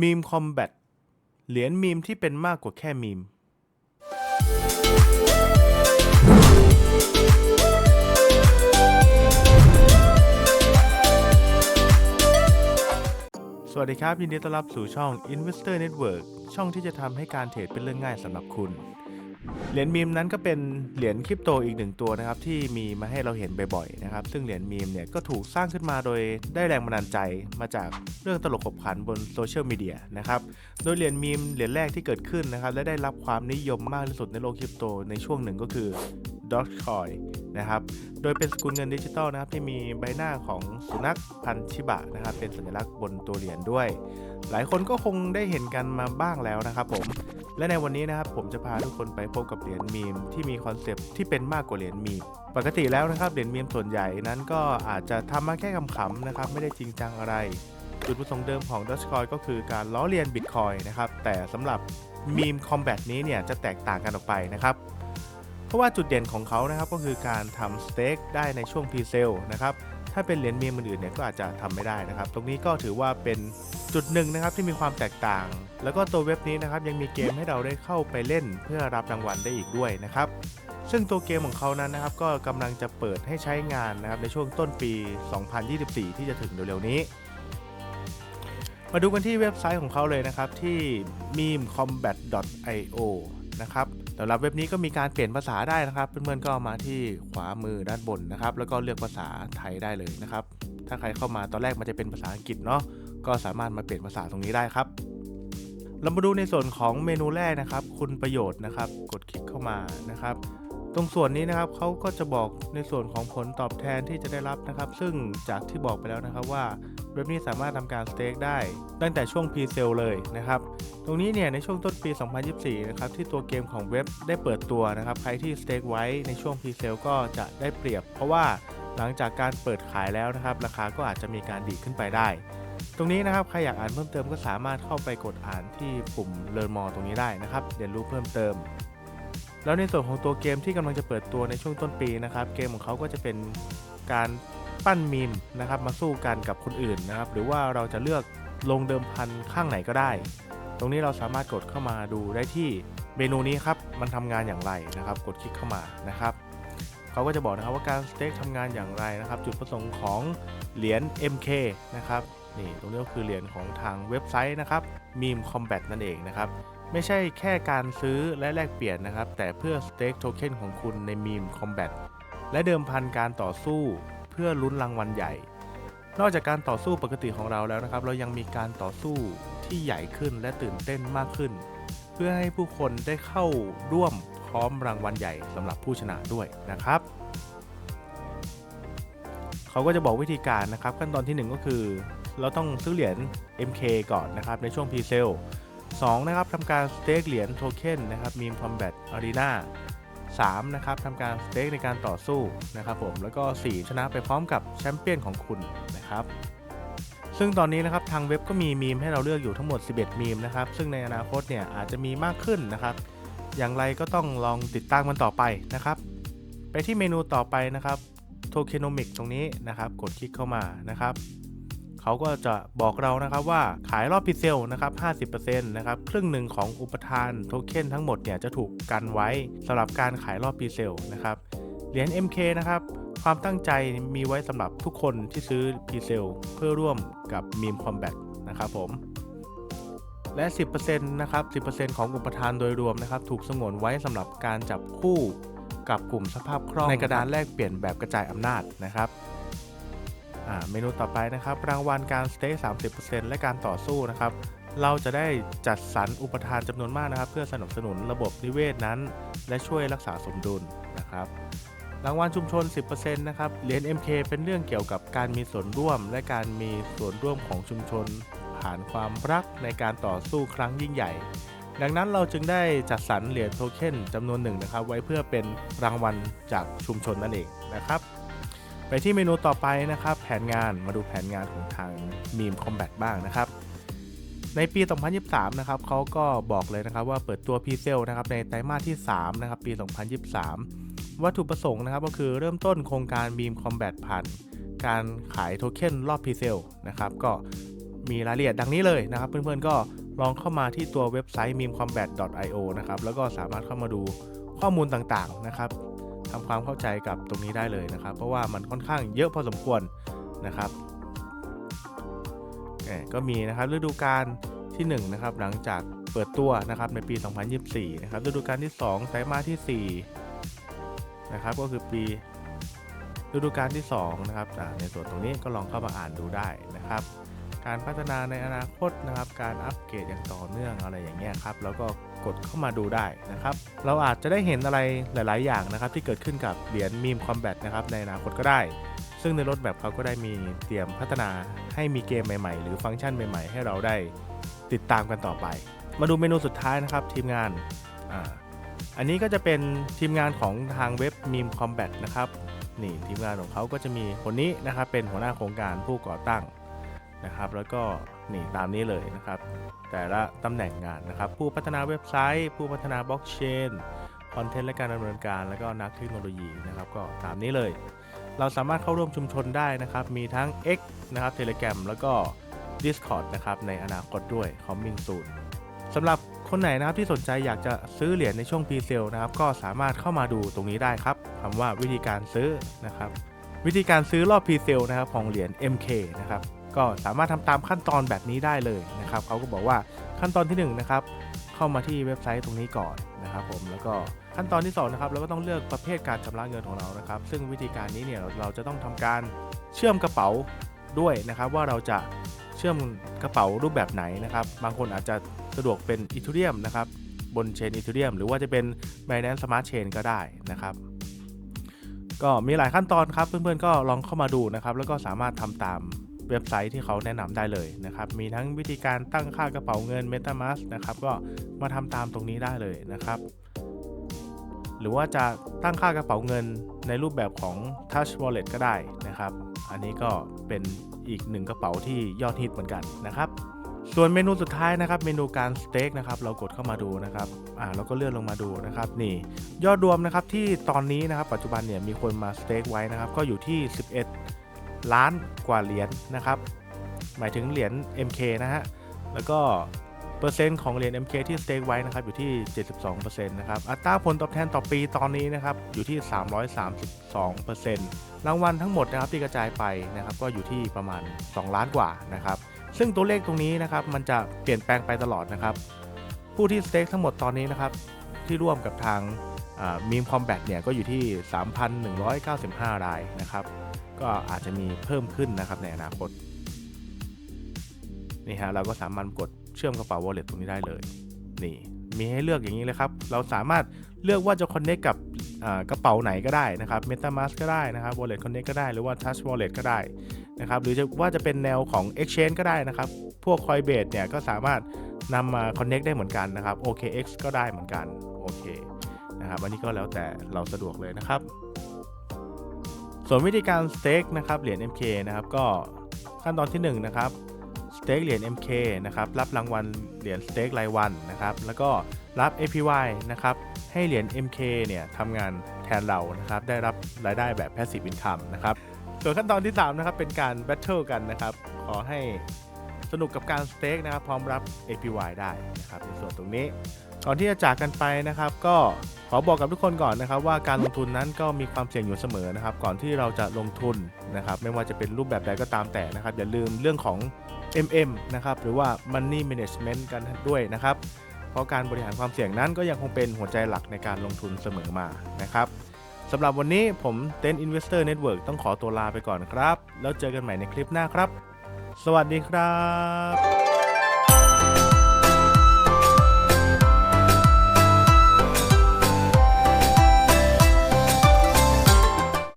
มีมคอมแบทเหรียญมีมที่เป็นมากกว่าแค่มีม สวัสดีครับ ยินดีต้อนรับสู่ช่อง Investor Network ช่องที่จะทำให้การเทรดเป็นเรื่องง่ายสำหรับคุณ เหรียญมีมนั้นก็เป็นเหรียญคริปโตอีกหนึ่งตัวนะครับที่มีมาให้เราเห็นบ่อยๆนะครับซึ่งเหรียญมีมเนี่ยก็ถูกสร้างขึ้นมาโดยได้แรงบันดาลใจมาจากเรื่องตลกขบขันบนโซเชียลมีเดียนะครับโดยเหรียญมีมเหรียญแรกที่เกิดขึ้นนะครับและได้รับความนิยมมากที่สุดในโลกคริปโตในช่วงหนึ่งก็คือ Dogecoin นะครับ โดยเป็นสกุลเงินดิจิตอลนะครับที่มีใบหน้าของสุนัขพันธุ์ชิบะนะครับเป็นสัญลักษณ์บนตัวเหรียญด้วย หลายคนก็คงได้เห็นกันมาบ้างแล้วนะครับผม และในวันนี้นะครับผมจะพาทุกคนไปพบกับเหรียญมีมที่มีคอนเซปต์ที่เป็นมากกว่าเหรียญมีมปกติแล้วนะครับเหรียญมีมส่วนใหญ่นั้นก็อาจจะทำมาแค่ขำๆนะครับไม่ได้จริงจังอะไรจุดประสงค์เดิมของ Dogecoin ก็คือการล้อเลียน Bitcoin นะครับแต่สำหรับมีมคอมแบทนี้เนี่ยจะแตกต่างกันออกไปนะครับเพราะว่าจุดเด่นของเขานะครับก็คือการทำสเต็กได้ในช่วงพรีเซลนะครับ ถ้าเป็นเหรียญมีมอื่นๆเนี่ยก็อาจจะทำไม่ได้นะครับ ตรงนี้ก็ถือว่าเป็นจุดหนึ่งนะครับที่มีความแตกต่าง แล้วก็ตัวเว็บนี้นะครับยังมีเกมให้เราได้เข้าไปเล่น เพื่อรับรางวัลได้อีกด้วยนะครับซึ่งตัวเกมของเขานั้นนะครับก็กำลังจะเปิดให้ใช้งานนะครับในช่วงต้นปี 2024 ที่จะถึงเร็วๆนี้ มาดูกันที่เว็บไซต์ของเขาเลยนะครับที่ memecombat.io นะครับ สำหรับเว็บนี้ก็มีการเปลี่ยนภาษาได้นะครับเพื่อนๆก็มาที่ขวามือด้านบนนะครับ แล้วก็เลือกภาษาไทยได้เลยนะครับ ถ้าใครเข้ามาตอนแรกมันจะเป็นภาษาอังกฤษเนาะก็สามารถมาเปลี่ยนภาษาตรงนี้ได้ครับ เรามาดูในส่วนของเมนูแรกนะครับ คุณประโยชน์นะครับ กดคลิกเข้ามานะครับ ตรงส่วนนี้นะครับเขาก็จะบอกในส่วนของผลตอบแทนที่จะได้รับนะครับ ซึ่งจากที่บอกไปแล้วนะครับว่าเว็บนี้สามารถทำการสเต็กได้ ตั้งแต่ช่วงพรีเซลเลยนะครับ ตรงนี้เนี่ยในช่วงต้นปี 2024 นะครับที่ตัวเกมของเว็บได้เปิดตัวนะครับ ใครที่สเต็กไว้ในช่วงพรีเซลก็จะได้เปรียบ เพราะว่าหลังจากการเปิดขายแล้วนะครับ ราคาก็อาจจะมีการดีขึ้นไปได้ ตรงนี้นะครับใครอยากอ่านเพิ่มเติมก็สามารถเข้าไปกดอ่านที่ปุ่ม Learn More ตรงนี้ได้นะครับเรียนรู้เพิ่มเติม แล้วในส่วนของตัวเกมที่กำลังจะเปิดตัวในช่วงต้นปีนะครับ เกมของเขาก็จะเป็นการปั้นมีมนะครับมาสู้กันกับคนอื่นนะครับ หรือว่าเราจะเลือกลงเดิมพันข้างไหนก็ได้ ตรงนี้เราสามารถกดเข้ามาดูได้ที่เมนูนี้ครับ มันทำงานอย่างไรนะครับ กดคลิกเข้ามานะครับเขาก็จะบอกนะครับว่าการสเต็กทำงานอย่างไรนะครับ จุดประสงค์ของเหรียญ MK นะครับนี่ตรงนี้ก็คือเหรียญของทางเว็บไซต์นะครับ Meme Combat นั่นเองนะครับ ไม่ใช่แค่การซื้อและแลกเปลี่ยนนะครับ แต่เพื่อสเต็กโทเค็นของคุณใน Meme Combat และเดิมพันการต่อสู้เพื่อลุ้นรางวัลใหญ่ นอกจากการต่อสู้ปกติของเราแล้วนะครับ เรายังมีการต่อสู้ที่ใหญ่ขึ้นและตื่นเต้นมากขึ้น เพื่อให้ผู้คนได้เข้าร่วมพร้อมรางวัลใหญ่สำหรับผู้ชนะด้วยนะครับ เขาก็จะบอกวิธีการนะครับ ขั้นตอนทีหนึ่1 ก็คือ เราต้องซื้อเหรียญ MK ก่อนนะครับในช่วง Pre-sale 2นะครับทำการสเต็กเหรียญโทเค็นนะครับ Meme Combat Arena 3นะครับทำการสเต็กในการต่อสู้นะครับผมแล้วก็ 4 ชนะไปพร้อมกับแชมเปี้ยนของคุณนะครับซึ่งตอนนี้นะครับทางเว็บก็มีมีมให้เราเลือกอยู่ทั้งหมด 11 มีมนะครับซึ่งในอนาคตเนี่ยอาจจะมีมากขึ้นนะครับ อย่างไรก็ต้องลองติดตามกันต่อไปนะครับ ไปที่เมนูต่อไปนะครับโทเคนมิกตรงนี้นะครับ กดคลิกเข้ามานะครับ เขาก็จะบอกเรานะครับว่าขายรอบพิเซลนะครับ 50%นะครับครึ่งหนึ่งของอุปทานโทเค็นทั้งหมดเนี่ยจะถูกกันไว้สำหรับการขายรอบพิเซลนะครับเหรียญ MK นะครับความตั้งใจมีไว้สำหรับทุกคนที่ซื้อพิเซลเพื่อร่วมกับ Meme Combat นะครับผมและ 10%นะครับ 10%ของอุปทานโดยรวมนะครับ ถูกสงวนไว้สำหรับการจับคู่กับกลุ่มสภาพคล่องในกระดานแลกเปลี่ยนแบบกระจายอำนาจนะครับ เมนูต่อไปนะครับรางวัลการสเต็ก30%และการต่อสู้นะครับ เราจะได้จัดสรรอุปทานจำนวนมากนะครับ เพื่อสนับสนุนระบบนิเวศนั้น และช่วยรักษาสมดุลนะครับรางวัลชุมชน 10%นะครับ เหรียญ MK เป็นเรื่องเกี่ยวกับการมีส่วนร่วม และการมีส่วนร่วมของชุมชน ผ่านความรักในการต่อสู้ครั้งยิ่งใหญ่ ดังนั้นเราจึงได้จัดสรรเหรียญโทเค็นจำนวนหนึ่งนะครับ ไว้เพื่อเป็นรางวัลจากชุมชนนั่นเองนะครับ ไปที่เมนูต่อไปนะครับ แผนงานมาดูแผนงานของทาง Meme Combat บ้างนะครับ ในปี 2023 นะครับเขาก็บอกเลยนะครับว่าเปิดตัว p ีเซลนะครับในไตรมาสที่ 3 นะครับ ปี 2023 วัตถุประสงค์นะครับก็คือเริ่มต้นโครงการ Meme Combat ผ่านการขายโทเค็นรอบ p ีเซลนะครับ ก็มีรายละเอียดดังนี้เลยนะครับ เพื่อนๆก็ลองเข้ามาที่ตัวเว็บไซต์ memecombat.io นะครับแล้วก็สามารถเข้ามาดูข้อมูลต่างๆนะครับ ความเข้าใจกับตรงนี้ได้เลยนะครับ เพราะว่ามันค่อนข้างเยอะพอสมควรนะครับก็มีนะครับฤดูกาลที่1นะครับหลังจากเปิดตัวนะครับในปี 2024 นะครับฤดูกาลที่2ไตรมาสที่4นะครับก็คือปีฤดูกาลที่2นะครับในส่วนตรงนี้ก็ลองเข้ามาอ่านดูได้นะครับ การพัฒนาในอนาคตนะครับ การอัปเกรดอย่างต่อเนื่องอะไรอย่างเงี้ยครับแล้วก็ กดเข้ามาดูได้นะครับ เราอาจจะได้เห็นอะไรหลาย ๆ อย่างนะครับ ที่เกิดขึ้นกับเหรียญมีมคอมแบทนะครับในอนาคตก็ได้ ซึ่งในรถแบบเขาก็ได้มีเตรียมพัฒนาให้มีเกมใหม่ ๆ หรือฟังก์ชันใหม่ ๆ ให้เราได้ติดตามกันต่อไป มาดูเมนูสุดท้ายนะครับทีมงานอ่าอันนี้ก็จะเป็นทีมงานของทางเว็บมีมคอมแบทนะครับนี่ทีมงานของเขาก็จะมีคนนี้นะครับเป็นหัวหน้าโครงการผู้ก่อตั้งนะครับ แล้วก็ นี่ตามนี้เลยนะครับ แต่ละตำแหน่งงานนะครับ ผู้พัฒนาเว็บไซต์ ผู้พัฒนาบล็อกเชนคอนเทนต์และการดำเนินการ แล้วก็นักเทคโนโลยีนะครับก็ตามนี้เลย เราสามารถเข้าร่วมชุมชนได้นะครับ มีทั้ง X นะครับ Telegram แล้วก็ Discord นะครับในอนาคตด้วย coming soon สำหรับคนไหนนะครับที่สนใจอยากจะซื้อเหรียญในช่วง pre sale นะครับก็สามารถเข้ามาดูตรงนี้ได้ครับคำว่าวิธีการซื้อนะครับ วิธีการซื้อรอบ pre sale นะครับของเหรียญ MK นะครับ ก็สามารถทำตามขั้นตอนแบบนี้ได้เลยนะครับเขาก็บอกว่าขั้นตอนที่1นงนะครับเข้ามาที่เว็บไซต์ตรงนี้ก่อนนะครับผมแล้วก็ขั้นตอนที่2นะครับเราก็ต้องเลือกประเภทการชำระเงินของเรานะครับ ซึ่งวิธีการนี้เนี่ยเราเราจะต้องทำการเชื่อมกระเป๋าด้วยนะครับ ว่าเราจะเชื่อมกระเป๋ารูปแบบไหนนะครับ บางคนอาจจะสะดวกเป็นอีทูเรียมนะครับบนเชนอีทูเรียมหรือว่าจะเป็น Binance Smart Chain ก็ได้นะครับ ก็มีหลายขั้นตอนครับเพื่อนๆก็ลองเข้ามาดูนะครับ แล้วก็สามารถทำตาม เว็บไซต์ที่เขาแนะนำได้เลยนะครับ มีทั้งวิธีการตั้งค่ากระเป๋าเงิน MetaMask นะครับ ก็มาทำตามตรงนี้ได้เลยนะครับ หรือว่าจะตั้งค่ากระเป๋าเงินในรูปแบบของ Touch Wallet ก็ได้นะครับ อันนี้ก็เป็นอีกหนึ่งกระเป๋าที่ยอดฮิตเหมือนกันนะครับส่วนเมนูสุดท้ายนะครับ เมนูการสเต็กนะครับเรากดเข้ามาดูนะครับอ่าเราก็เลื่อนลงมาดูนะครับนี่ยอดรวมนะครับที่ตอนนี้นะครับปัจจุบันเนี่ยมีคนมาสเต็กไว้นะครับก็อยู่ที่ 11 ล้านกว่าเหรียญนะครับ หมายถึงเหรียญ MK นะฮะ แล้วก็เปอร์เซ็นต์ของเหรียญ MK ที่สเต็กไว้นะครับอยู่ที่ 72%นะครับ อัตราผลตอบแทนต่อปีตอนนี้นะครับอยู่ที่ 332%รางวัลทั้งหมดนะครับที่กระจายไปนะครับก็อยู่ที่ประมาณ 2 ล้านกว่านะครับ ซึ่งตัวเลขตรงนี้นะครับมันจะเปลี่ยนแปลงไปตลอดนะครับ ผู้ที่สเต็กทั้งหมดตอนนี้นะครับที่ร่วมกับทางมีมคอมแบทเนี่ยก็อยู่ที่ 3,195 รายนะครับ ก็อาจจะมีเพิ่มขึ้นนะครับในอนาคตนี่ฮะเราก็สามารถกดเชื่อมกระเป๋า wallet ตรงนี้ได้เลยนี่มีให้เลือกอย่างนี้เลยครับ เราสามารถเลือกว่าจะ connect กับกระเป๋าไหนก็ได้นะครับ MetaMask ก็ได้นะครับ Wallet Connect ก็ได้หรือว่า Touch Wallet ก็ได้นะครับหรือจะว่าจะเป็นแนวของ Exchange ก็ได้นะครับ พวก Coinbase เนี่ยก็สามารถนำมา connect ได้เหมือนกันนะครับ OKX ก็ได้เหมือนกันโอเคนะครับอันนี้ก็แล้วแต่เราสะดวกเลยนะครับ ส่วนวิธีการสเต็กนะครับเหรียญ MK นะครับก็ขั้นตอนที่1นะครับสเต็กเหรียญ MK นะครับรับรางวัลเหรียญสเต็กรายวันนะครับแล้วก็รับ APY นะครับให้เหรียญ MK เนี่ยทำงานแทนเรานะครับได้รับรายได้แบบ Passive Income นะครับส่วนขั้นตอนที่3นะครับเป็นการ Battle กันนะครับขอให้สนุกกับการสเต็กนะครับพร้อมรับ APY ได้นะครับในส่วนตรงนี้ ก่อนที่จะจากกันไปนะครับ ก็ขอบอกกับทุกคนก่อนนะครับ ว่าการลงทุนนั้นก็มีความเสี่ยงอยู่เสมอนะครับ ก่อนที่เราจะลงทุนนะครับ ไม่ว่าจะเป็นรูปแบบใดก็ตามแต่นะครับ อย่าลืมเรื่องของ MM นะครับหรือว่า Money Management กันด้วยนะครับ เพราะการบริหารความเสี่ยงนั้นก็ยังคงเป็นหัวใจหลักในการลงทุนเสมอมานะครับสำหรับวันนี้ผมเต้น Investor Network ต้องขอตัวลาไปก่อนครับ แล้วเจอกันใหม่ในคลิปหน้าครับ สวัสดีครับ